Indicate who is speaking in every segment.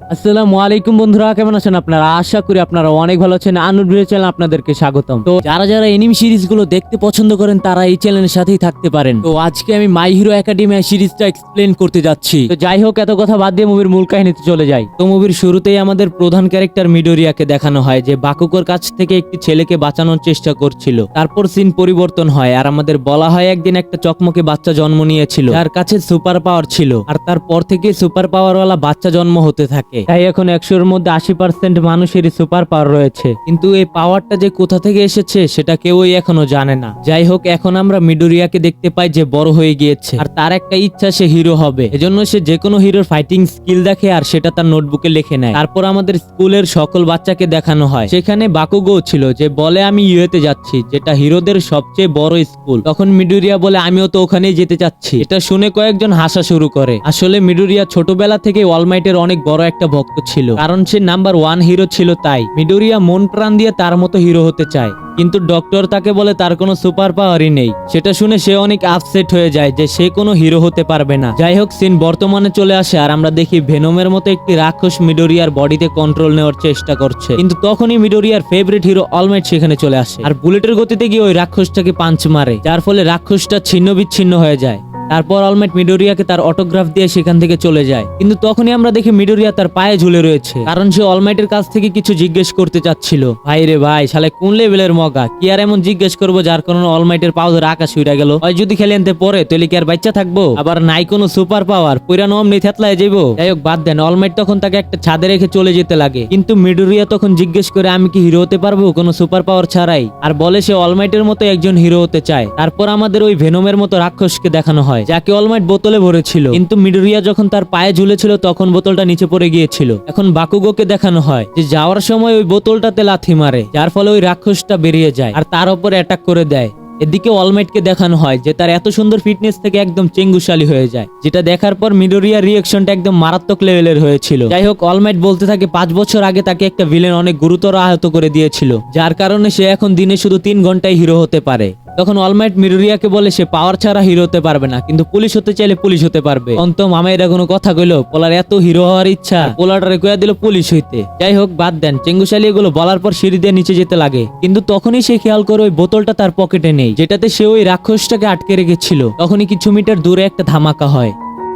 Speaker 1: আসসালামু আলাইকুম বন্ধুরা, কেমন আছেন আপনারা? আশা করি আপনারা অনেক ভালো আছেন। আনুর চ্যানেল আপনাদেরকে স্বাগতম। তো যারা যারা এনিমি সিরিজগুলো দেখতে পছন্দ করেন, তারা এই চ্যানেলের সাথেই থাকতে পারেন। তো আজকে আমি মাই হিরো একাডেমি সিরিজটা এক্সপ্লেন করতে যাচ্ছি। তো যাই হোক, এত কথা বাদ দিয়ে মুভির মূল কাহিনীতে চলে যাই। তো মুভির শুরুতেই আমাদের প্রধান ক্যারেক্টার মিডোরিয়াকে দেখানো হয়, যে বাকুকর কাছ থেকে একটি ছেলেকে বাঁচানোর চেষ্টা করছিল। তারপর সিন পরিবর্তন হয়, আর আমাদের বলা হয়, একদিন একটা চকমকে বাচ্চা জন্ম নিয়েছিল। যার কাছে সুপার পাওয়ার ছিল, আর তারপর থেকে সুপার পাওয়ারওয়ালা বাচ্চা জন্ম হতে থাকে। তাই এখন একশোর মধ্যে আশি পার্সেন্ট মানুষেরই সুপার পাওয়ার রয়েছে। কিন্তু এই পাওয়ারটা যে কোথা থেকে এসেছে, সেটা কেউই এখনও জানে না। যাই হোক, এখন আমরা মিডোরিয়াকে দেখতে পাই যে বড় হয়ে গিয়েছে। আর তার একটা ইচ্ছা, সে হিরো হবে। এজন্য সে যে কোনো হিরোর ফাইটিং স্কিল দেখে আর সেটা তার নোটবুকে লিখে নেয়। তারপর আমাদের স্কুলের সকল বাচ্চাকে দেখানো হয়। সেখানে বাকুগো ছিল যে, বলে আমি ইউএতে যাচ্ছি, যেটা হিরোদের সবচেয়ে বড় স্কুল। তখন মিডুরিয়া বলে, আমিও তো ওখানেই যেতে চাচ্ছি। এটা শুনে কয়েকজন হাসা শুরু করে। আসলে মিডুরিয়া ছোটবেলা থেকে অলমাইটের অনেক বড় একটা ভক্ত ছিল। কারণ সে নাম্বার ওয়ান হিরো ছিল তাই। মিডোরিয়া মন প্রাণ দিয়ে তার মতো হিরো হতে চায়। কিন্তু ডক্টর তাকে বলে তার কোনো সুপার পাওয়ারই নেই। সেটা শুনে সে অনেক আপসেট হয়ে যায় যে সে কোনো হিরো হতে পারবে না। যাই হোক, সিন বর্তমানে চলে আসে আর আমরা দেখি ভেনমের মতো একটি রাক্ষস মিডোরিয়ার বডিতে কন্ট্রোল নেওয়ার চেষ্টা করছে। কিন্তু তখনই মিডোরিয়ার ফেভারিট হিরো অলমেট সেখানে চলে আসে। আর বুলেটের গতিতে গিয়ে ওই রাক্ষসটাকে পাঞ্চ মারে। যার ফলে রাক্ষসটা ছিন্ন বিচ্ছিন্ন হয়ে যায়। তারপর অলমেট মিডোরিয়াকে তার অটোগ্রাফ দিয়ে সেখান থেকে চলে যায়। কিন্তু তখনই আমরা দেখি মিডোরিয়া তার পায়ে ঝুলে রয়েছে, কারণ সে অলমাইটের কাছ থেকে কিছু জিজ্ঞেস করতে চাচ্ছিল। ভাই রে ভাই, শালে, কোন লেভেলের মগা? কি আর এমন জিজ্ঞেস করব যার কারণে অলমাইটের পাও ধরে আকাশ উড়ে গেল? হয় যদি খেলে আনতে পরে, তাহলে কি আর বাচ্চা থাকব? আবার নাই কোনো সুপার পাওয়ার পুরানো অমনি থেতলায় যাইবো? যাই হোক, বাদ দেন অলমাইট তখন তাকে একটা ছাদে রেখে চলে যেতে লাগে। কিন্তু মিডোরিয়া তখন জিজ্ঞেস করে, আমি কি হিরো হতে পারব কোনো সুপার পাওয়ার ছাড়াই? আর বলে, সে অলমাইটের মতো একজন হিরো হতে চায়। তারপর আমাদের ওই ভেনমের মতো রাক্ষসকে দেখানো হয়। যাকে অলমাইট বোতলে ভরেছিল। কিন্তু মিডোরিয়া যখন তার পায়ে ঝুলেছিল, তখন বোতলটা নিচে পড়ে গিয়েছিল। এখন বাকুগোকে দেখানো হয় যে, যাওয়ার সময় ওই বোতলটাতে লাথি মারে, যার ফলে ওই রাক্ষসটা বেরিয়ে যায় আর তার উপরে অ্যাটাক করে দেয়। এদিকে অলমাইটকে দেখানো হয় যে, তার এত সুন্দর ফিটনেস থেকে একদম চেঙ্গুশালী হয়ে যায়, যেটা দেখার পর মিডোরিয়ার রিয়েকশনটা একদম মারাত্মক লেভেলের হয়েছিল। যাই হোক অলমাইট বলতে থাকে, পাঁচ বছর আগে তাকে একটা ভিলেন অনেক গুরুতর আহত করে দিয়েছিল, যার কারণে সে এখন দিনে শুধু তিন ঘন্টায় হিরো হতে পারে। তখন অলমাইট মিরুরিয়াকে বলে, সে পাওয়ার ছাড়া হিরো হতে পারবে না। কিন্তু পুলিশ হতে চাইলে পুলিশ হতে পারবে। অন্ত মামাইরা কোনো কথা কইলো, পোলার এত হিরো হওয়ার ইচ্ছা। পোলাটারে কয়া দিল, পুলিশ হইতে। যাই হোক, বাদ দেন। চেঙ্গুশালী এগুলো বলার পর সিঁড়ি দিয়ে নিচে যেতে লাগে। কিন্তু তখনই সে খেয়াল করে ওই বোতলটা তার পকেটে নেই, যেটাতে সে ওই রাক্ষসটাকে আটকে রেখেছিল। তখনই কিছু মিটার দূরে একটা ধামাকা হয়।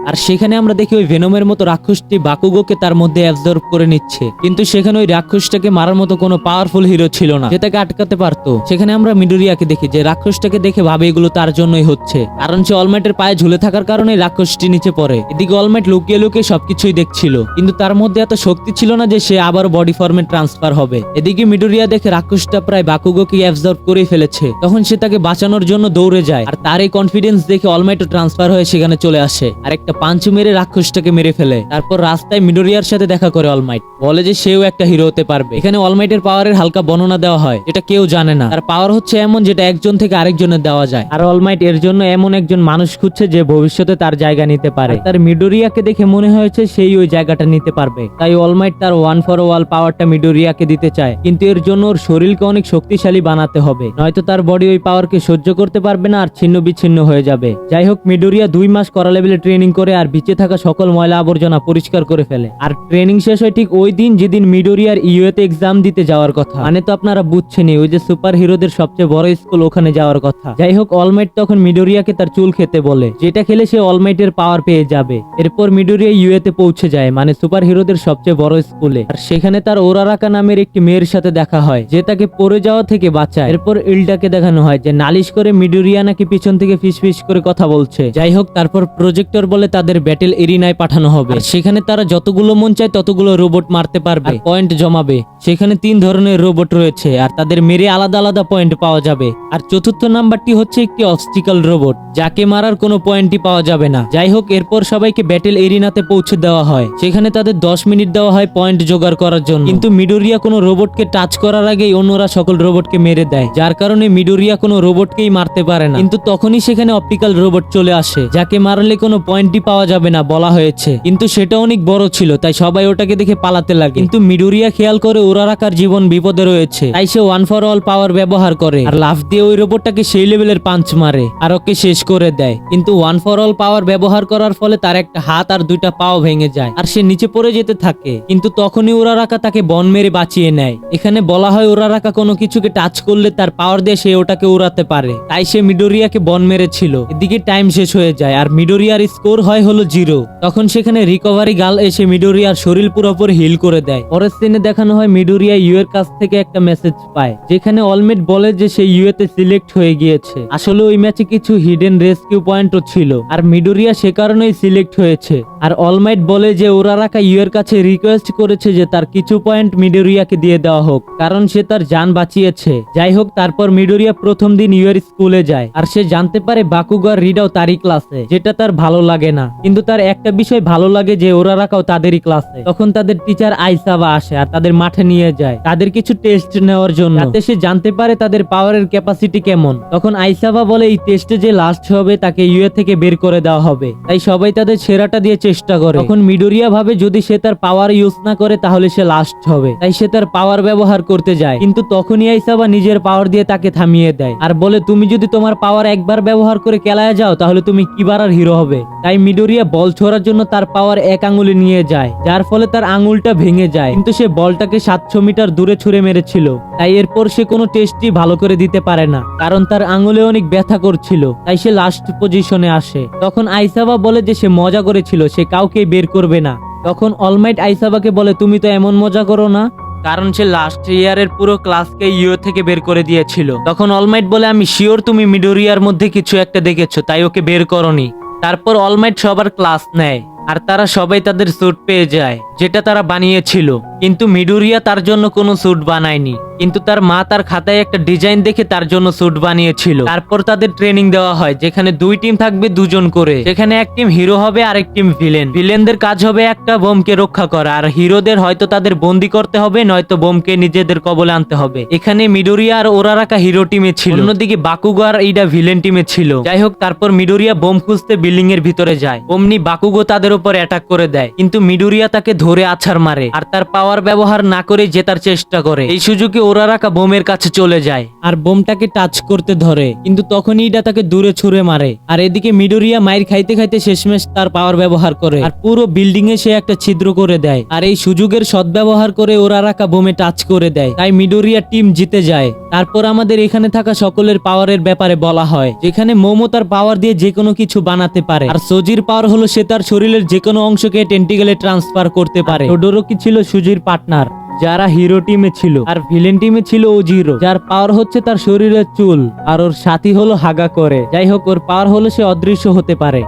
Speaker 1: আর সেখানে আমরা দেখি ওই ভেনমের মতো রাক্ষসটি বাকুগোকে তার মধ্যে অ্যাবজর্ব করে নিচ্ছে। কিন্তু সেখানে ওই রাক্ষসটাকে মারার মতো কোনো পাওয়ারফুল হিরো ছিল না। যে তাকে আটকাতে পারতো। সেখানে আমরা মিডোরিয়াকে দেখি যে রাক্ষসটাকে দেখে ভাবে এগুলো তার জন্যই হচ্ছে। কারণ সে অলমাইটের পায়ে ঝুলে থাকার কারণে রাক্ষসটি নিচে পড়ে। এদিকে অলমাইট লুকিয়ে লুকিয়ে সবকিছুই দেখছিল। কিন্তু তার মধ্যে এত শক্তি ছিল না যে সে আবার বডি ফর্মে ট্রান্সফার হবে। এদিকে মিডোরিয়া দেখে রাক্ষসটা প্রায় বাকুগোকে অ্যাবজর্ব করে ফেলেছে। তখন সে তাকে বাঁচানোর জন্য দৌড়ে যায়। আর তার এই কনফিডেন্স দেখে অলমাইটও ট্রান্সফার হয়ে সেখানে চলে আসে। আর একটা পাঞ্চ মেরে রাক্ষসটাকে মেরে ফেলে। তারপর রাস্তায় মিডোরিয়ার সাথে দেখা করে অলমাইট বলে যে সেও একটা হিরো হতে পারবে। এখানে অলমাইটের পাওয়ারের হালকা বর্ণনা দেওয়া হয় যেটা কেউ জানে না। তার পাওয়ার হচ্ছে এমন যেটা একজন থেকে আরেকজনের দেওয়া যায়। আর অলমাইট এর জন্য এমন একজন মানুষ খুঁজছে যে ভবিষ্যতে তার জায়গা নিতে পারে। তার মিডোরিয়াকে দেখে মনে হয়েছে সেই ওই জায়গাটা নিতে পারবে। তাই অলমাইট তার ওয়ান ফর ওয়াল পাওয়ারটা মিডোরিয়াকে দিতে চায়। কিন্তু এর জন্য ওর শরীরকে অনেক শক্তিশালী বানাতে হবে। নয়তো তার বডি ওই পাওয়ারকে সহ্য করতে পারবে না আর ছিন্ন বিচ্ছিন্ন হয়ে যাবে। যাই হোক মিডোরিয়া দুই মাস করা লেভেলে ট্রেনিং করে আর বিচে থাকা সকল ময়লা আবর্জনা পরিষ্কার করে ফেলে। আর ট্রেনিং শেষ হয় ঠিক ওই দিন যেদিন মিডোরিয়ার ইউএতে এক্সাম দিতে যাওয়ার কথা। মানে তো আপনারা বুঝছেনই, ওই যে সুপার হিরোদের সবচেয়ে বড় স্কুল ওখানে যাওয়ার কথা। যাই হোক অলমাইট তখন মিডোরিয়াকে তার চুল খেতে বলে। যেটা খেলে সে অলমাইটের পাওয়ার পেয়ে যাবে। এরপর মিডোরিয়া ইউএতে পৌঁছে যায় মানে সুপার হিরোদের সবচেয়ে বড় স্কুলে আর সেখানে তার ওরারাকা নামের একটি মেয়ের সাথে দেখা হয়, যে তাকে পড়ে যাওয়া থেকে বাঁচায়। এরপর ইলটাকে দেখানো হয়, যে নালিশ করে মিডোরিয়া নাকি পিছন থেকে ফিস ফিস করে কথা বলছে। যাই হোক তারপর প্রজেক্টর বলে তাদের ব্যাটেল এরিনায় পাঠানো হবে। সেখানে তারা যতগুলো মন চায়, ততগুলো রোবট মারতে পারবে। পয়েন্ট জমাবে। সেখানে তিন ধরনের রোবট রয়েছে আর তাদের মেরে আলাদা আলাদা পয়েন্ট পাওয়া যাবে। আর চতুর্থ নাম্বারটি হচ্ছে একটি অবস্টিকাল রোবট যাকে মারার কোনো পয়েন্টই পাওয়া যাবে না। যাই হোক এরপর সবাইকে ব্যাটেল এরিনাতে পৌঁছে দেওয়া হয়। সেখানে তাদের দশ মিনিট দেওয়া হয় পয়েন্ট জোগাড় করার জন্য। কিন্তু মিডোরিয়া কোনো রোবটকে টাচ করার আগেই অন্যরা সকল রোবটকে মেরে দেয় যার কারণে মিডোরিয়া কোনো রোবটকেই মারতে পারে না। কিন্তু তখনই সেখানে অপটিক্যাল রোবট চলে আসে যাকে মারলে কোনো পয়েন্টই পাওয়া যাবে না বলা হয়েছে। কিন্তু সেটা অনেক বড় ছিল তাই সবাই ওটাকে দেখে পালাতে করতে লাগে। কিন্তু মিডোরিয়া খেয়াল করে ওরারাকার জীবন বিপদে রয়েছে। তাই সে ওয়ান ফর অল পাওয়ার ব্যবহার করে। আর লাফ দিয়ে ওই রোবটটাকে সেই লেভেলের পাঞ্চ মারে। আর ওকে শেষ করে দেয়। কিন্তু ওয়ান ফর অল পাওয়ার ব্যবহার করার ফলে তার একটা হাত আর দুইটা পাও ভেঙে যায়। আর সে নিচে পড়ে যেতে থাকে। কিন্তু তখনই ওরারাকা তাকে বন মেরে বাঁচিয়ে নেয়। এখানে বলা হয় ওরারাকা কোনো কিছুকে টাচ করলে তার পাওয়ার দিয়ে সে ওটাকে উড়াতে পারে। তাই সে মিডোরিয়াকে বন মেরেছিল। এদিকে টাইম শেষ হয়ে যায়। আর মিডোরিয়ার স্কোর হয় হলো জিরো তখন সেখানে রিকভারি গাল এসে মিডোরিয়ার শরীর পুরোপুরি হিল করে দেয়। পরের সিনে দেখানো হয় মিডোরিয়া ইউ এর কাছ থেকে একটা মেসেজ পায়, যেখানে অলমেট বলে যে সে ইউ তে সিলেক্ট হয়ে গিয়েছে। আসলে ওই ম্যাচে কিছু হিডেন রেস্কিউ পয়েন্টও ছিল, আর মিডোরিয়া সে কারণেই সিলেক্ট হয়েছে। আর অলমাইট বলে যে ওরারাকা ইউ এর কাছে রিকোয়েস্ট করেছে যে তার কিছু পয়েন্ট মিডোরিয়াকে দিয়ে দেওয়া হোক, কারণ সে তার যান বাঁচিয়েছে। যাই হোক, তারপর মিডোরিয়া প্রথম দিন ইউ এর স্কুলে যায়, আর সে জানতে পারে বাকুগার রিডাও তারই ক্লাসে যেটা তার ভালো লাগে না। কিন্তু তার একটা বিষয় ভালো লাগে যে ওরারাকাও তাদেরই ক্লাসে তখন তাদের টিচার আইসাবা আসে আর তাদের মাঠে নিয়ে যায়। তাদের কিছু টেস্ট নেওয়ার জন্য। যাতে সে জানতে পারে তাদের পাওয়ারের ক্যাপাসিটি কেমন। তখন আইসাবা বলে এই টেস্টে যে লাস্ট হবে তাকে ইউএ থেকে বের করে দেওয়া হবে। তাই সবাই তাদের সেরাটা দিয়ে চেষ্টা করে। তখন মিডোরিয়া ভাবে যদি সে তার পাওয়ার ইউজ না করে তাহলে সে লাস্ট হবে। তাই সে তার পাওয়ার ব্যবহার করতে যায়। কিন্তু তখনই আইসাবা নিজের পাওয়ার দিয়ে তাকে থামিয়ে দেয়। আর বলে, তুমি যদি তোমার পাওয়ার একবার ব্যবহার করে কেলায় যাও, তাহলে তুমি কিবার আর হিরো হবে? তাই মিডোরিয়া বল ছোড়ার জন্য তার পাওয়ার এক আঙুলে নিয়ে যায়। যার ফলে তার আঙুলটা ভেঙে যায়। কিন্তু সে বলটাকে সাতশো মিটার দূরে ছুড়ে মেরেছিল। তাই এরপর সে কোনো টেস্টই ভালো করে দিতে পারে না। কারণ তার আঙুলে অনেক ব্যথা করছিল। তাই সে লাস্ট পজিশনে আসে। তখন আইসাবা বলে যে সে মজা করেছিল, সে কাউকে বের করবে না। তখন অলমাইট আইসাবাকে বলে, তুমি তো এমন মজা করো না? কারণ সে লাস্ট ইয়ারের পুরো ক্লাসকে ইউ থেকে বের করে দিয়েছিল। তখন অলমাইট বলে, আমি শিওর তুমি মিডোরিয়ার মধ্যে কিছু একটা দেখেছ, তাই ওকে বের করনি। তারপর অলমাইট সবার ক্লাস নেয়। আর তারা সবাই তাদের স্যুট পেয়ে যায়, যেটা তারা বানিয়েছিল। কিন্তু মিডুরিয়া তার জন্য কোনো স্যুট বানায়নি। কিন্তু তার মা তার খাতায় একটা ডিজাইন দেখে তার জন্য স্যুট বানিয়েছিল। তারপর তাদের ট্রেনিং দেওয়া হয়, যেখানে দুই টিম থাকবে দুজন করে। যেখানে এক টিম হিরো হবে আর এক টিম ভিলেন ভিলেনদের কাজ হবে একটা বোমকে রক্ষা করা, আর হিরোদের হয়তো তাদের বন্দি করতে হবে, নয়তো বোমকে নিজেদের কবলে আনতে হবে। এখানে মিডোরিয়া আর ওরারাকা হিরো টিমে ছিল। অন্যদিকে বাকুগো আর এইটা ভিলেন টিমে ছিল। যাই হোক, তারপর মিডোরিয়া বোম খুঁজতে বিল্ডিং এর ভিতরে যায়। অমনি বাকুগো তাদের উপর অ্যাটাক করে দেয়। কিন্তু মিডোরিয়া তাকে ধরে আছাড় মারে আর তার পাওয়ার ব্যবহার না করে জেতার চেষ্টা করে। এই সুযোগে ওরারাকা বোমের কাছে চলে যায় আর বোমটাকে টাচ করতে ধরে। কিন্তু তখনই এটা তাকে দূরে ছুঁড়ে মারে। আর এদিকে মিডোরিয়া মাইর খাইতে খাইতে শেষমেশ তার পাওয়ার ব্যবহার করে আর পুরো বিল্ডিং এ সে একটা ছিদ্র করে দেয়। আর এই সুযোগের সদ্ব্যবহার করে ওরারাকা বোমে টাচ করে দেয়। তাই মিডোরিয়া টিম জিতে যায়। তারপর আমাদের এখানে থাকা সকলের পাওয়ারের ব্যাপারে বলা হয়, যেখানে মোমো তার পাওয়ার দিয়ে যে কোনো কিছু বানাতে পারে। আর সোজির পাওয়ার হলো সে তার শরীরের যে কোনো অংশকে টেন্টিকেলে ট্রান্সফার করতে পারে। ওডোরোকি ছিল সুজির পার্টনার, যারা হিরো টিমে ছিল, আর ভিলেন টিমে ছিল ও জিরো যার পাওয়ার হচ্ছে তার শরীরের চুল, আর ওর সাথী হলো হাগা করে। যাই হোক ওর পাওয়ার হলো সে অদৃশ্য হতে পারে।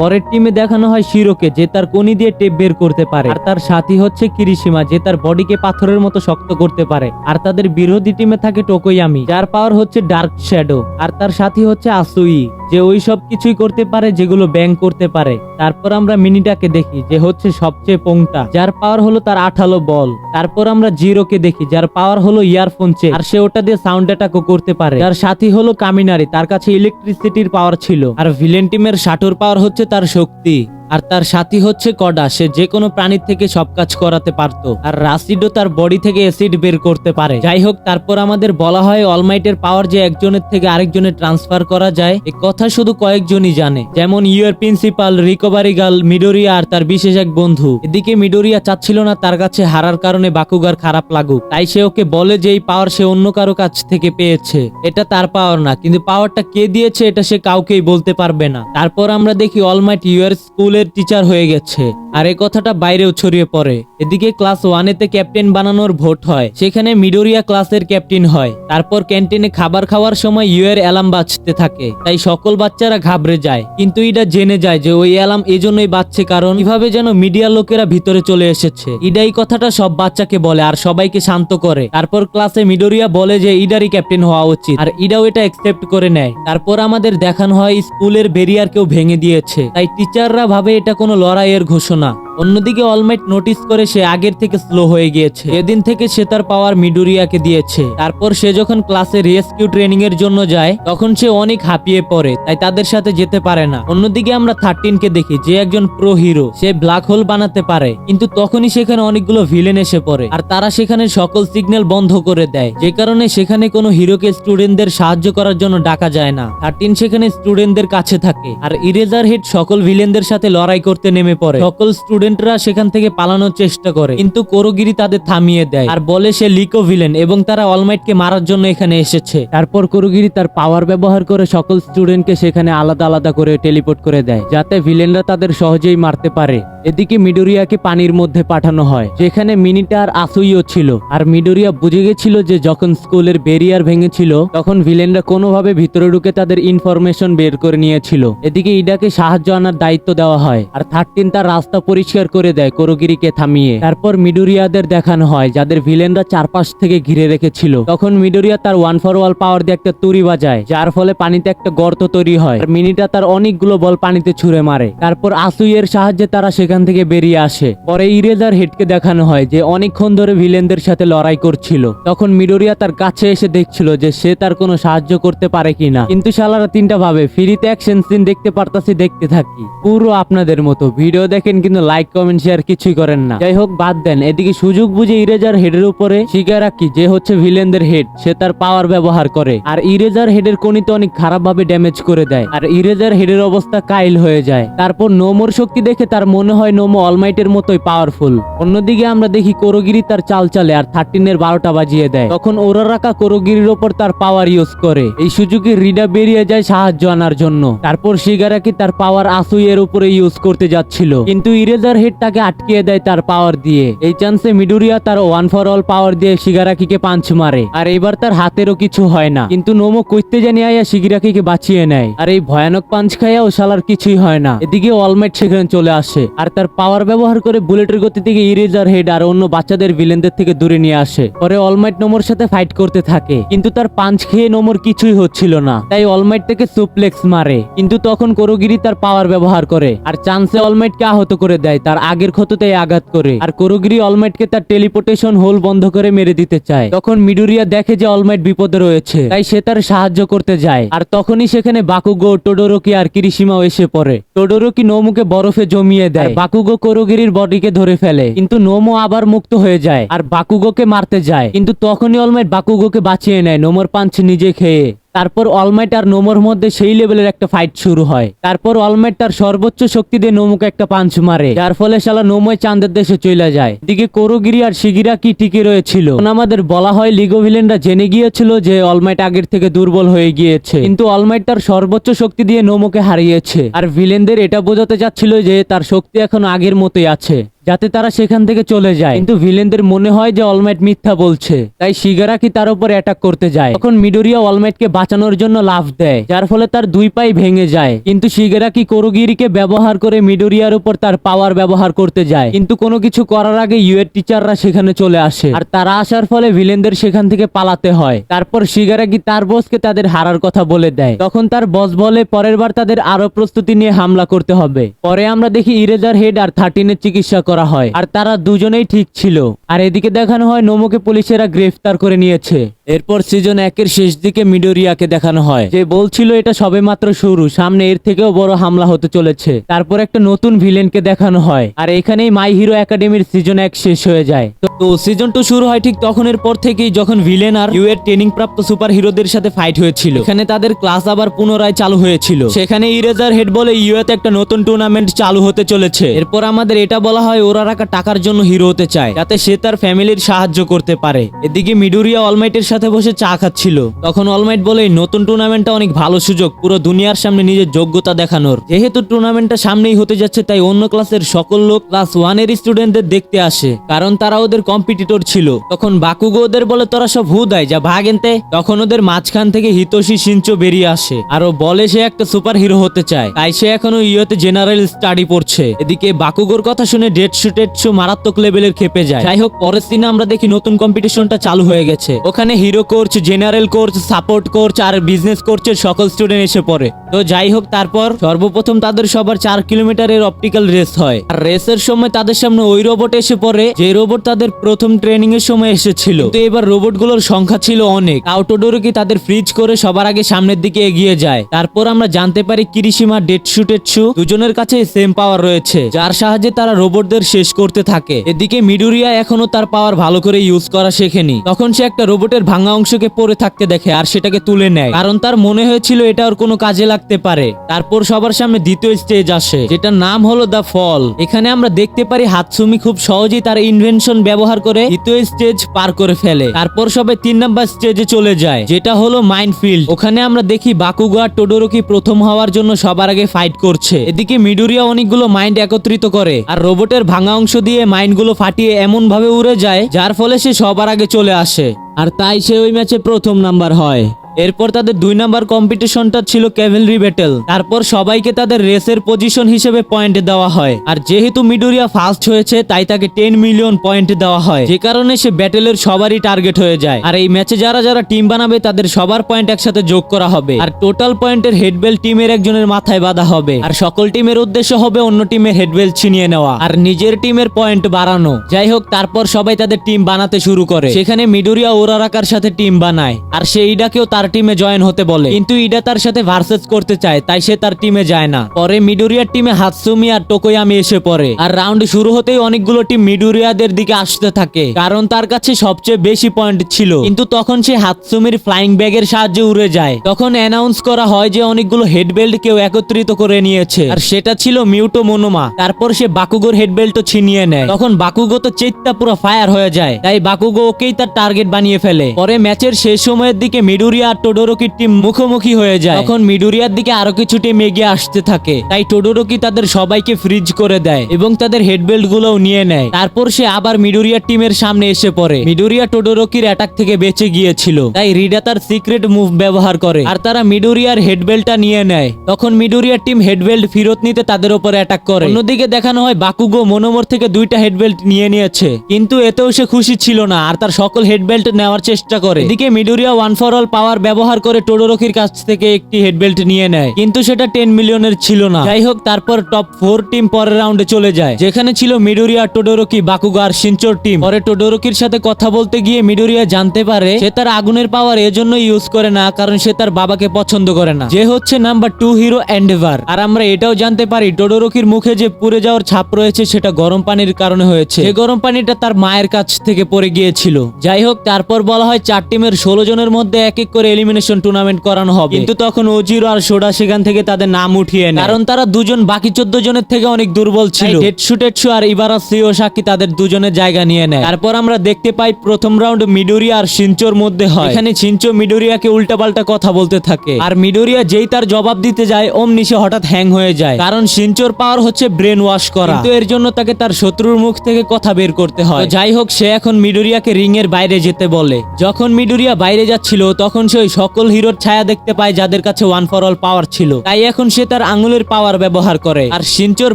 Speaker 1: পরের টিমে দেখানো হয় শিরোকে, যে তার কোনি দিয়ে টেপ বের করতে পারে। আর তার সাথী হচ্ছে কিরিসীমা যে তার বডিকে পাথরের মতো শক্ত করতে পারে। আর তাদের বিরোধী টিমে থাকে টোকোয়ামি, যার পাওয়ার হচ্ছে ডার্ক শ্যাডো, আর তার সাথী হচ্ছে আসুই। যে ওই সব কিছুই করতে পারে, যেগুলো ব্যাং করতে পারে। তারপর আমরা মিনিটাকে দেখি, যে হচ্ছে সবচেয়ে পোংটা। যার পাওয়ার হলো তার আঠালো বল। তারপর আমরা জিরোকে দেখি, যার পাওয়ার হলো ইয়ারফোন চেক আর সে ওটা দিয়ে সাউন্ড অ্যাটাকও করতে পারে। তার সাথী হলো কামিনারি, তার কাছে ইলেকট্রিসিটির পাওয়ার ছিল। আর ভিলেন টিমের শাটুর পাওয়ার হচ্ছে তার শক্তি। আর তার সাথী হচ্ছে কডা। সে যে কোনো প্রাণীর থেকে সব কাজ করাতে পারত। আর রাসিডও তার বডি থেকে অ্যাসিড বের করতে পারে। যাই হোক, তারপর আমাদের বলা হয় অলমাইটের পাওয়ার যে একজনের থেকে আরেকজনে ট্রান্সফার করা যায়, এ কথা শুধু কয়েকজনই জানে। যেমন your principal recovery girl Midoriya আর তার বিশেষ এক বন্ধু। এদিকে মিডোরিয়া চাচ্ছিল না তার কাছে হারার কারণে বাকুগার খারাপ লাগুক। তাই সে ওকে বলে যে এই পাওয়ার সে অন্য কারও কাছ থেকে পেয়েছে। এটা তার পাওয়ার না, কিন্তু পাওয়ারটা কে দিয়েছে এটা সে কাউকেই বলতে পারবে না। তারপর আমরা দেখি অলমাইট ইউর স্কুলের টিচার হয়ে গেছে। আর এই কথাটা বাইরেও ছড়িয়ে পড়ে। এদিকে ক্লাস ওয়ানেতে ক্যাপ্টেন বানানোর ভোট হয়। সেখানে মিডোরিয়া ক্লাসের ক্যাপ্টেন হয়। তারপর ক্যান্টিনে খাবার খাওয়ার সময় ইউ এর অ্যালার্ম বাজতে থাকে। তাই সকল বাচ্চারা ঘাবড়ে যায়। কিন্তু ইডা জেনে যায় যে ওই অ্যালার্ম এজন্যই বাজছে কারণ কীভাবে যেন মিডিয়া লোকেরা ভিতরে চলে এসেছে। ইডাই কথাটা সব বাচ্চাকে বলে আর সবাইকে শান্ত করে। তারপর ক্লাসে মিডোরিয়া বলে যে ইডারই ক্যাপ্টেন হওয়া উচিত। আর ইডাও এটা একসেপ্ট করে নেয়। তারপর আমাদের দেখানো হয় স্কুলের বেরিয়ার কেউ ভেঙে দিয়েছে। তাই টিচাররা ভাবে এটা কোনো লড়াইয়ের ঘোষণা। অন্যদিকে অলমাইট নোটিস করে সে আগের থেকে স্লো হয়ে গিয়েছে। এদিন থেকে সে তার পাওয়ার মিডুরিয়াকে দিয়েছে। তারপর সে যখন ক্লাসে রেস্কিউ ট্রেনিং এর জন্য যায়, তখন সে অনেক হাঁপিয়ে পড়ে, তাই তাদের সাথে যেতে পারে না। অন্যদিকে আমরা থার্টিন কে দেখি, যে একজন প্রো হিরো সে ব্ল্যাক হোল বানাতে পারে। কিন্তু তখনই সেখানে অনেকগুলো ভিলেন এসে পড়ে, আর তারা সেখানে সকল সিগন্যাল বন্ধ করে দেয়। যে কারণে সেখানে কোনো হিরোকে স্টুডেন্টদের সাহায্য করার জন্য ডাকা যায় না। থার্টিন সেখানে স্টুডেন্টদের কাছে থাকে, আর ইরেজার হেড সকল ভিলেনদের সাথে লড়াই করতে নেমে পড়ে। সকল স্টুডেন্টরা সেখান থেকে পালানোর চেষ্টা করে, কিন্তু কোরোগিরি তাদের থামিয়ে দেয়। আর বলে সে লিকো ভিলেন এবং তারা অলমাইটকে মারার জন্য এখানে এসেছে। তারপর কোরোগিরি তার পাওয়ার ব্যবহার করে সকল স্টুডেন্টকে সেখানে আলাদা আলাদা করে টেলিপোর্ট করে দেয়, যাতে ভিলেনরা তাদের সহজেই মারতে পারে। এদিকে মিডোরিয়াকে পানির মধ্যে পাঠানো হয়, যেখানে মিনিটা আর আসুইও ছিল। আর মিডোরিয়া বুঝে গেছিল যে যখন স্কুলের বেরিয়ার ভেঙেছিল, তখন ভিলেনরা কোনোভাবে ভিতরে ঢুকে তাদের ইনফরমেশন বের করে নিয়েছিল। এদিকে ইডাকে সাহায্য আনার দায়িত্ব দেওয়া হয়, আর থার্টিন তার রাস্তা পরিষ্কার করে দেয় কোরোগিরিকে থামিয়ে। তারপর মিডোরিয়াদের দেখানো হয়, যাদের ভিলেনরা চারপাশ থেকে ঘিরে রেখেছিল। তখন মিডোরিয়া তার ওয়ান ফর ওয়াল পাওয়ার দিয়ে একটা তুড়ি বাজায়, যার ফলে পানিতে একটা গর্ত তৈরি হয়। আর মিনিটা তার অনেকগুলো বল পানিতে ছুঁড়ে মারে। তারপর আসুইয়ের সাহায্যে তারা সেখান থেকে বেরিয়ে আসে। পরে ইরেজার হেডকে দেখানো হয় যে অনেকক্ষণ ধরে ভিলেনদের সাথে লড়াই করছিল। তখন মিডোরিয়া তার কাছে এসে দেখছিল যে সে তার কোনো সাহায্য করতে পারে কিনা। কিন্তু শালারা তিনটা ভাবে, ফ্রিতে অ্যাকশন সিন দেখতে পারতাছি, দেখতে থাকি। পুরো আপনাদের মতো। ভিডিও দেখেন কিন্তু লাইক কমেন্ট শেয়ার কিছুই করেন না। যাই হোক বাদ দেন। এদিকে সুযোগ বুঝে ইরেজার হেডের উপরে শিগারাকি যে হচ্ছে ভিলেনদের হেড, সে তার পাওয়ার ব্যবহার করে। আর ইরেজার হেডের কনিতে অনেক খারাপ ভাবে ড্যামেজ করে দেয়। আর ইরেজার হেডের অবস্থা কাইল হয়ে যায়। তারপর নোমোর শক্তি দেখে তার মনে হয় নোমো অলমাইটের মতোই পাওয়ারফুল অন্যদিকে আমরা দেখি কোরোগিরি তার চাল চালে আর থার্টিনের বারোটা বাজিয়ে দেয়। তখন ওরা রাখা কোরোগিরির ওপর তার পাওয়ার ইউজ করে। এই সুযোগে রিডা বেরিয়ে যায় সাহায্য আনার জন্য। তারপর শিগারাকি তার পাওয়ার আসুইয়ের উপরে ইউজ করতে যাচ্ছিল। কিন্তু ইরেজার হেড তাকে আটকিয়ে দেয় তার পাওয়ার দিয়ে। এই চান্সে মিডুরিয়া তার ওয়ান ফর অল পাওয়ার দিয়ে শিগারাকিকে পাঞ্চ মারে। আর এবার তার হাতেরও কিছু হয় না। কিন্তু নোমো কইতে জানি আয়া শিগিরাকিকে বাঁচিয়ে নেয়। আর এই ভয়ানক পাঞ্চ খাইয়াও শালার কিছুই হয় না। এদিকে অলমাইট সেখানে চলে আসে। আর তার পাওয়ার ব্যবহার করে বুলেটের গতি থেকে ইরেজার হেড আর অন্য বাচ্চাদের ভিলেনদের থেকে দূরে নিয়ে আসে। পরে অলমাইট নোমোর সাথে ফাইট করতে থাকে। কিন্তু তার পাঞ্চ খেয়ে নোমোর কিছুই হচ্ছিল না। তাই অলমাইট থেকে সুপ্লেক্স মারে। কিন্তু তখন কোরোগিরি তার পাওয়ার ব্যবহার করে। আর চান্সে অলমাইটকে আহত করে দেয়। তার আগের ক্ষততে আঘাত করে। আর কোরোগিরি অলমাইটকে তার টেলিপোর্টেশন হোল বন্ধ করে মেরে দিতে চায়। তখন মিডুরিয়া দেখে যে অলমাইট বিপদে রয়েছে, তাই সে তার সাহায্য করতে যায়। আর তখনই সেখানে বাকুগো, টোডোরোকি আর কিরিসীমাও এসে পড়ে। টোডোরোকি নোমুকে বরফে জমিয়ে দেয়। বাকুগো কোরোগিরির বডিকে ধরে ফেলে। কিন্তু নোমো আবার মুক্ত হয়ে যায়। আর বাকুগোকে মারতে যায়। কিন্তু তখনই অলমাইট বাকুগোকে বাঁচিয়ে নেয়। নোমর পাঞ্চ নিজে খেয়ে তারপর অলমাইট আর নোমোর মধ্যে সেই লেভেলের একটা ফাইট শুরু হয়। তারপর অলমাইট তার সর্বোচ্চ শক্তি দিয়ে নোমোকে একটা পাঞ্চ মারে, যার ফলে শালা নোময় চাঁদের দেশে চলে যায়। এদিকে কোরোগিরি আর শিগিরা কি টিকে রয়েছিল? আমাদের বলা হয় লিগো ভিলেনরা জেনে গিয়েছিল যে অলমাইট আগের থেকে দুর্বল হয়ে গিয়েছে। কিন্তু অলমাইট তার সর্বোচ্চ শক্তি দিয়ে নোমোকে হারিয়েছে। আর ভিলেনদের এটা বোঝাতে চাচ্ছিল যে তার শক্তি এখন আগের মতোই আছে। যাতে তারা সেখান থেকে চলে যায়। কিন্তু ভিলেনদের মনে হয় যে অলমাইট মিথ্যা বলছে। তাই শিগারাকি তার উপর অ্যাটাক করতে যায়? তখন মিডোরিয়া অলমাইটকে বাঁচানোর জন্য লাফ দেয়, যার ফলে তার দুই পাই ভেঙে যায়। কিন্তু শিগারাকি কোরোগিরিকে ব্যবহার করে মিডোরিয়ার উপর তার পাওয়ার ব্যবহার করতে যায়? কিন্তু কোনো কিছু করার আগে ইউএর টিচাররা সেখানে চলে আসে। আর তারা আসার ফলে ভিলেনদের সেখান থেকে পালাতে হয়। তারপর শিগারাকি তার বসকে তাদের হারার কথা বলে দেয়? তখন তার বস বলে, পরের বার তাদের আরও প্রস্তুতি নিয়ে হামলা করতে হবে। পরে আমরা দেখি ইরেজার হেড আর থার্টিনের চিকিৎসা করা হয়। আর তারা দুজনেই ঠিক ছিল। আর এদিকে দেখানো হয় নোমোকে পুলিশেরা গ্রেফতার করে নিয়েছে। এরপর সিজন একের শেষ দিকে মিডোরিয়াকে দেখানো হয়। যে বলছিল এটা সবে মাত্র শুরু, সামনে এর থেকেও বড় হামলা হতে চলেছে। তারপর একটা নতুন ভিলেনকে দেখানো হয়, আর এখানেই মাই হিরো একাডেমির সিজন এক শেষ হয়ে যায়। তো- সিজন টু শুরু হয় ঠিক তখনের পর থেকেই যখন ভিলেন আর ইউ এর ট্রেনিং প্রাপ্ত সুপার হিরোদের সাথে ফাইট হয়েছিল। এখানে তাদের ক্লাস আবার পুনরায় চালু হয়েছিল। সেখানে ইরেজার হেড বলে ইউএতে একটা নতুন টুর্নামেন্ট চালু হতে চলেছে। এরপর আমাদের এটা বলা হয় ওরা রাখা টাকার জন্য হিরো হতে চায়, যাতে সে তার ফ্যামিলির সাহায্য করতে পারে। এদিকে মিডুরিয়া অলমাইটের সাথে বসে চা খাচ্ছিল। তখন অলমাইট বলে, নতুন টুর্নামেন্টটা অনেক ভালো সুযোগ। পুরো দুনিয়ার সামনে নিজের যোগ্যতা দেখানোর। যেহেতু টুর্নামেন্টটা সামনেই হতে যাচ্ছে, তাই অন্য ক্লাসের সকল লোক ক্লাস ওয়ানের স্টুডেন্টদের দেখতে আসে। কারণ তারা ওদের কম্পিটিটর ছিল। তখন বাকুগো ওদের বলে, তোরা সব হু দেয় যা ভাগ এনতে। তখন ওদের মাঝখান থেকে হিতোশি সিঞ্চো বেরিয়ে আসে। আর বলে, সে একটা সুপার হিরো হতে চায়। তাই সে এখনও ইয়েতে জেনারেল স্টাডি পড়ছে। এদিকে বাকুগোর কথা শুনে ডেট শু টেট শু মারাত্মক লেভেলের খেপে যায়। যাই হোক, পরের দিনে আমরা দেখি নতুন কম্পিটিশনটা চালু হয়ে গেছে। ওখানে hero course general course support course আর বিজনেস কোর্সের সকল স্টুডেন্ট এসে পড়ে। তো যাই হোক, তারপর সর্বপ্রথম তাদের সবার চার কিলোমিটারের অপটিক্যাল রেস হয়। আর রেসের সময় তাদের সামনে ওই রোবট এসে পড়ে, যে রোবট তাদের প্রথম ট্রেনিং এর সময় এসেছিল। তো এবার রোবটগুলোর সংখ্যা ছিল অনেক। আউটোডোরে কি তাদের ফ্রিজ করে সবার আগে সামনের দিকে এগিয়ে যায়। তারপর আমরা জানতে পারি কিরিসিমা ডেটসু টেটসু দুজনের কাছে সেম পাওয়ার রয়েছে, যার সাহায্যে তারা রোবটদের শেষ করতে থাকে। এদিকে মিডুরিয়া এখনও তার পাওয়ার ভালো করে ইউজ করা শেখেনি। তখন সে একটা রোবটের ভাঙা অংশকে পড়ে থাকতে দেখে আর সেটাকে তুলে নেয়। কারণ তার মনে হয়েছিল এটা ওর কোনো কাজে লাগতে পারে। তারপর সবার সামনে দ্বিতীয় স্টেজ আসে। যেটার নাম হলো দ্য ফল এখানে আমরা দেখতে পারি হাতসুমি খুব সহজেই তার ইনভেনশন ব্যবহার করে দ্বিতীয় স্টেজ পার করে ফেলে। তারপর সবাই তিন নাম্বার স্টেজে চলে যায়, যেটা হলো মাইনফিল্ড ওখানে আমরা দেখি বাকুগা টোডোরোকি প্রথম হওয়ার জন্য সবার আগে ফাইট করছে। এদিকে মিডুরিয়া অনেকগুলো মাইন্ড একত্রিত করে আর রোবটের ভাঙা অংশ দিয়ে মাইন্ডগুলো ফাটিয়ে এমন ভাবে উড়ে যায়, যার ফলে সে সবার আগে চলে আসে। আর তাই সে ওই ম্যাচে প্রথম নাম্বার হয়। এরপর তাদের দুই নাম্বার কম্পিটিশনটা ছিল ক্যাভেলরি ব্যাটেল তারপর সবাইকে তাদের রেসের পজিশন হিসেবে পয়েন্ট দেওয়া হয়। আর যেহেতু মিডুরিয়া ফার্স্ট হয়েছে, তাই তাকে টেন মিলিয়ন পয়েন্ট দেওয়া হয়। যে কারণে সে ব্যাটেলের সবারই টার্গেট হয়ে যায়। আর এই ম্যাচে যারা যারা টিম বানাবে, তাদের সবার পয়েন্ট একসাথে যোগ করা হবে। আর টোটাল পয়েন্টের হেডবেল টিমের একজনের মাথায় বাঁধা হবে। আর সকল টিমের উদ্দেশ্য হবে অন্য টিমের হেডবেল ছিনিয়ে নেওয়া। আর নিজের টিমের পয়েন্ট বাড়ানো। যাই হোক, তারপর সবাই তাদের টিম বানাতে শুরু করে। সেখানে মিডুরিয়া ওরারাকার সাথে টিম বানায়। আর সে ইডাকেও তার টিমে জয়েন হতে বলে। কিন্তু ইডা তার সাথে ভার্সেস করতে চায়, তাই সে তার টিমে যায় না। পরে মিডুরিয়ার টিমে হাতসুমি আর টোকোয়ামি এসে পড়ে। আর রাউন্ড শুরু হতেই অনেকগুলো টিম মিডুরিয়াদের দিকে আসতে থাকে, কারণ তার কাছে সবচেয়ে বেশি পয়েন্ট ছিল। কিন্তু তখন সে হাতসুমির ফ্লাইং ব্যাগের সাহায্যে উড়ে যায়। তখন অ্যানাউন্স করা হয় যে অনেকগুলো হেডবেল্ট কেউ একত্রিত করে নিয়েছে। আর সেটা ছিল মিউটো মনোমা। তারপর সে বাকুগোর হেডবেল্টও ছিনিয়ে নেয়। তখন বাকুগো তো চেতটা পুরো ফায়ার হয়ে যায়। তাই বাকুগো ওকেই তার টার্গেট বানিয়ে ফেলে। পরে ম্যাচের শেষ সময়ের দিকে মিডুরিয়া আর টোডোরোকির টিম মুখোমুখি হয়ে যায়। তখন মিডুরিয়ার দিকে আরও কিছু টিম এগিয়ে আসতে থাকে। তাই টোডোরোকি তাদের সবাইকে ফ্রিজ করে দেয় এবং তাদের হেডবেল্ট গুলোও নিয়ে নেয়। তারপর সে আবার মিডুরিয়ার টিমের সামনে এসে পড়ে। মিডুরিয়া টোডোরোকির অ্যাটাক থেকে বেঁচে গিয়েছিল। তাই রিডা তার সিক্রেট মুভ ব্যবহার করে। আর তারা মিডুরিয়ার হেডবেল্টটা নিয়ে নেয়। তখন মিডুরিয়ার টিম হেডবেল্ট ফেরত নিতে তাদের উপর অ্যাটাক করে। অন্যদিকে দেখানো হয় বাকুগো মনোমর থেকে দুইটা হেডবেল্ট নিয়ে নিয়েছে। কিন্তু এতেও সে খুশি ছিল না। আর তার সকল হেডবেল্ট নেওয়ার চেষ্টা করে। এদিকে Midoriya one for all power ব্যবহার করে টোডোরকির কাছ থেকে একটি হেডবেল্ট নিয়ে নেয়। কিন্তু সেটা টেন মিলিয়নের ছিল না। যাই হোক তারপর টপ ফোর টিম পরের রাউন্ডে চলে যায়। যেখানে ছিল মিডুরিয়া, টোডোরকি বাকুগা আর সিনচোর টিম। পরে টোডোরকির সাথে কথা বলতে গিয়ে মিডুরিয়া জানতে পারে, সে তার আগুনের পাওয়ার এজন্য ইউজ করে না, কারণ সে তার বাবাকে পছন্দ করে না। যে হচ্ছে নাম্বার টু হিরো এন্ডেভার আর আমরা এটাও জানতে পারি, টোডোরকির মুখে যে পুড়ে যাওয়ার ছাপ রয়েছে, সেটা গরম পানির কারণে হয়েছে। যে গরম পানিটা তার মায়ের কাছ থেকে পড়ে গিয়েছিল। যাই হোক তারপর বলা হয় চার টিমের ষোলো জনের মধ্যে এক এক করে এলিমিনেশন টুর্নামেন্ট করানো হবে। কিন্তু তখন ওজিরো আর সোডা সেখান থেকে তাদের নাম উঠিয়ে নেয়। কারণ তারা দুজন বাকি চোদ্দ জনের থেকে অনেক দুর্বল ছিল। ডেটসু টেটসু আর ইবারা সিও সাকি তাদের দুজনের জায়গা নিয়ে নেয়। তারপর আমরা দেখতে পাই প্রথম রাউন্ড মিডোরিয়া আর সিনচোর মধ্যে হয়। এখানে সিনচো মিডোরিয়াকে উল্টাপাল্টা কথা বলতে থাকে। আর মিডোরিয়া যেই তার জবাব দিতে যায় অমনি সে হঠাৎ হ্যাং হয়ে যায়। কারণ সিনচোর পাওয়ার হচ্ছে ব্রেন ওয়াশ করা। কিন্তু এর জন্য তাকে তার শত্রুর মুখ থেকে কথা বের করতে হয়। যাই হোক সে এখন মিডোরিয়াকে রিং এর বাইরে যেতে বলে। যখন মিডোরিয়া বাইরে যাচ্ছিল তখন সে ওই সকল হিরোর ছায়া দেখতে পায় যাদের কাছে ওয়ান ফর অল পাওয়ার ছিল। তাই এখন সে তার আঙুলের পাওয়ার ব্যবহার করে। আর সিনচোর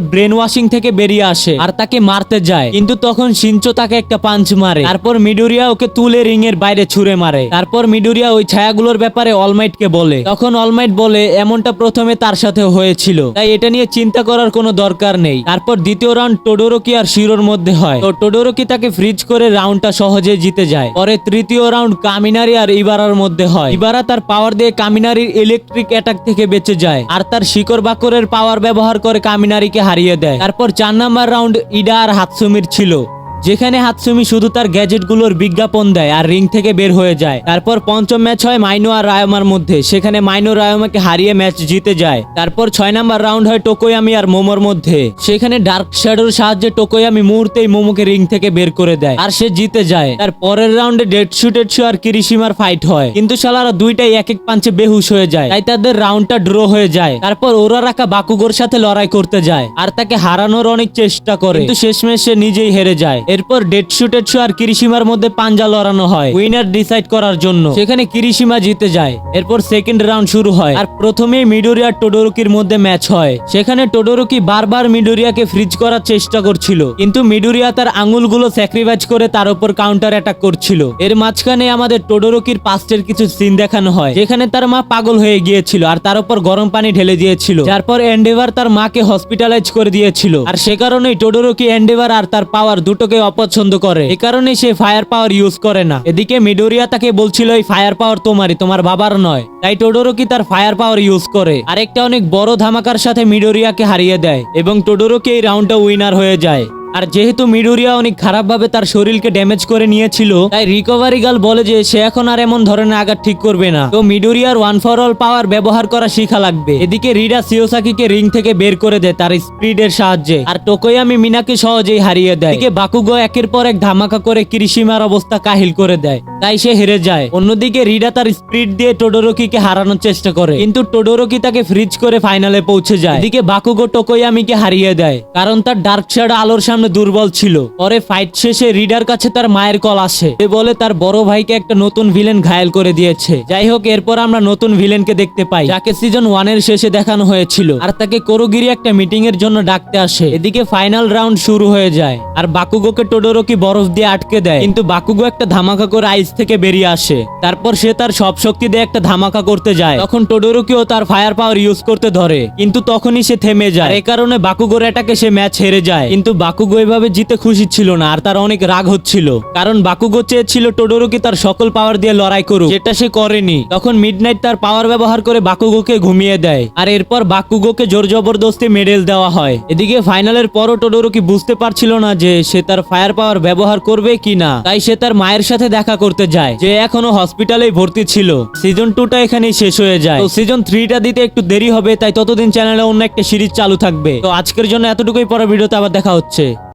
Speaker 1: ব্রেন ওয়াশিং থেকে বেরিয়ে আসে আর তাকে মারতে যায়। কিন্তু তখন সিনচো তাকে একটা পাঞ্চ মারে। তারপর মিডুরিয়া ওকে তুলে রিং এর বাইরে ছুঁড়ে মারে। তারপর মিডুরিয়া ওই ছায়াগুলোর ব্যাপারে অলমাইট কে বলে। তখন অলমাইট বলে, এমনটা প্রথমে তার সাথে হয়েছিল। তাই এটা নিয়ে চিন্তা করার কোনো দরকার নেই। তারপর দ্বিতীয় রাউন্ড টোডোরকি আর শিরোর মধ্যে হয়। তো টোডোরকি তাকে ফ্রিজ করে রাউন্ডটা সহজে জিতে যায়। পরে তৃতীয় রাউন্ড কামিনারি আর ইবারার মধ্যে হয়। ইবারা তার পাওয়ার দিয়ে কামিনারির ইলেকট্রিক অ্যাটাক থেকে বেঁচে যায় আর তার শিকড় বাকরের পাওয়ার ব্যবহার করে কামিনারিকে হারিয়ে দেয়। তারপর চার নাম্বার রাউন্ড ইডা আর হাতসুমির ছিল। যেখানে হাতসুমি শুধু তার গ্যাজেটগুলোর বিজ্ঞাপন দেয় আর রিং থেকে বের হয়ে যায়। তারপর পঞ্চম ম্যাচ হয় মাইনো আর রায়মার মধ্যে, সেখানে মাইনো রায়মাকে হারিয়ে ম্যাচ জিতে যায়। তারপর ছয় নাম্বার রাউন্ড হয় টোকোয়ামি আর মোমোর মধ্যে, সেখানে ডার্ক শ্যাডোর সাহায্যে টোকোয়ামি মুহূর্তেই মোমোকে রিং থেকে বের করে দেয় আর সে জিতে যায়। তার পরের রাউন্ডে ডেটসু টেটসু আর কিরিসিমার ফাইট হয়। কিন্তু শালারা দুইটাই এক এক পাঞ্চে বেহুশ হয়ে যায়, তাই তাদের রাউন্ডটা ড্র হয়ে যায়। তারপর ওরা রাখা বাকুগোর সাথে লড়াই করতে যায়, আর তাকে হারানোর অনেক চেষ্টা করে। কিন্তু শেষমেশ সে নিজেই হেরে যায়। এরপর ডেটশু টেটশু আর কিরিসিমার মধ্যে পাঞ্জা লড়ানো হয়। উইনার ডিসাইড করার জন্য। সেখানে কিরিসিমা জিতে যায়। এরপর সেকেন্ড রাউন্ড শুরু হয়। আর প্রথমেই মিডোরিয়া টোডোরুকির মধ্যে ম্যাচ হয়। সেখানে টোডোরুকি বারবার মিডোরিয়াকে ফ্রিজ করার চেষ্টা করছিল। কিন্তু মিডোরিয়া তার আঙুলগুলো স্যাক্রিফাইস করে তার উপর কাউন্টার অ্যাটাক করছিল। এর মাঝখানে আমাদের টোডোরুকির পাস্টের কিছু সিন দেখানো হয়। যেখানে তার মা পাগল হয়ে গিয়েছিল আর তার উপর গরম পানি ঢেলে দিয়েছিল। যারপর এন্ডেভার তার মাকে হসপিটালাইজ করে দিয়েছিল। আর সে কারণেই টোডোরুকি এন্ডেভার আর তার পাওয়ার দুটোকে অপছন্দ করে। এ কারণে সে ফায়ার পাওয়ার ইউজ করে না। এদিকে মিডোরিয়া তাকে বলছিল, এই ফায়ার পাওয়ার তোমারই, তোমার বাবার নয়। তাই টোডোরোকি তার ফায়ার পাওয়ার ইউজ করে? আরেকটা অনেক বড় ধামাকার সাথে মিডোরিয়াকে হারিয়ে দেয় এবং টোডোরোকি এই রাউন্ডটা উইনার হয়ে যায়। আর যেহেতু মিডোরিয়া অনেক খারাপভাবে তার শরীরকে ড্যামেজ করে নিয়েছিল, তাই রিকভারি গার্ল বলে যে সে এখন আর এমন ধরনের আঘাত ঠিক করবে না। তো মিডোরিয়ার ওয়ান ফর অল পাওয়ার ব্যবহার করা শিখা লাগবে। এদিকে রিডা সিওসাকিকে রিং থেকে বের করে দেয় তার স্পিডের সাহায্যে। আর টোকোয়ামি মিনাকে সহজেই হারিয়ে দেয়। এদিকে বাকুগো একের পর এক ধামাকা করে কিরিসিমার অবস্থা কাহিল করে দেয়। তাই সে হেরে যায়। অন্যদিকে রিডা তার স্পিড দিয়ে টোডোরকিকে হারানোর চেষ্টা করে। কিন্তু টোডোরকি তাকে ফ্রিজ করে ফাইনালে পৌঁছে যায়। এদিকে বাকুগো টোকোয়ামিকে হারিয়ে দেয়। কারণ তার ডার্ক শ্যাডো আলোর সামনে দুর্বল ছিল। পরে ফাইট শেষে রিডার কাছে তার মায়ের কল আসে। সে বলে, তার বড় ভাইকে একটা নতুন ভিলেন ঘায়েল করে দিয়েছে। যাই হোক, এরপর আমরা নতুন ভিলেনকে দেখতে পাই, যাকে সিজন ওয়ানের শেষে দেখানো হয়েছিল। আর তাকে কোরোগিরি একটা মিটিং এর জন্য ডাকতে আসে। এদিকে ফাইনাল রাউন্ড শুরু হয়ে যায়। আর বাকুগোকে টোডোরকি বরফ দিয়ে আটকে দেয়। কিন্তু বাকুগো একটা ধামাকা করে আইস থেকে বেরিয়ে আসে। তারপর সে তার সব শক্তি দিয়ে একটা ধামাকা করতে যায়। তখন টোডোরকিও তার ফায়ার পাওয়ার ইউজ করতে ধরে। কিন্তু তখনই সে থেমে যায়। এ কারণে বাকুগোর এটাকে সে ম্যাচ হেরে যায়। কিন্তু বাকুগো এভাবে জিতে খুশি ছিল না, আর তার অনেক রাগ হচ্ছিল। কারণ বাকুগো চেয়েছিল টোডোরকি তার সকল পাওয়ার দিয়ে লড়াই করুক, যেটা সে করেনি। তখন মিডনাইট তার পাওয়ার ব্যবহার করে বাকুগোকে ঘুমিয়ে দেয়, আর এরপর বাকুগোকে জোর জবরদস্তি মেডেল দেওয়া হয়। এদিকে ফাইনালের পরও টোডোরকি বুঝতে পারছিল না যে সে তার ফায়ার পাওয়ার ব্যবহার করবে কি না, তাই সে তার মায়ের সাথে দেখা করতে যায়, যে এখনও হসপিটালেই ভর্তি ছিল। সিজন টুটা এখানেই শেষ হয়ে যায়। তো সিজন থ্রিটা দিতে একটু দেরি হবে, তাই ততদিন চ্যানেলে অন্য একটা সিরিজ চালু থাকবে। তো আজকের জন্য এতটুকুই পরে ভিডিওতে আবার দেখা হচ্ছে।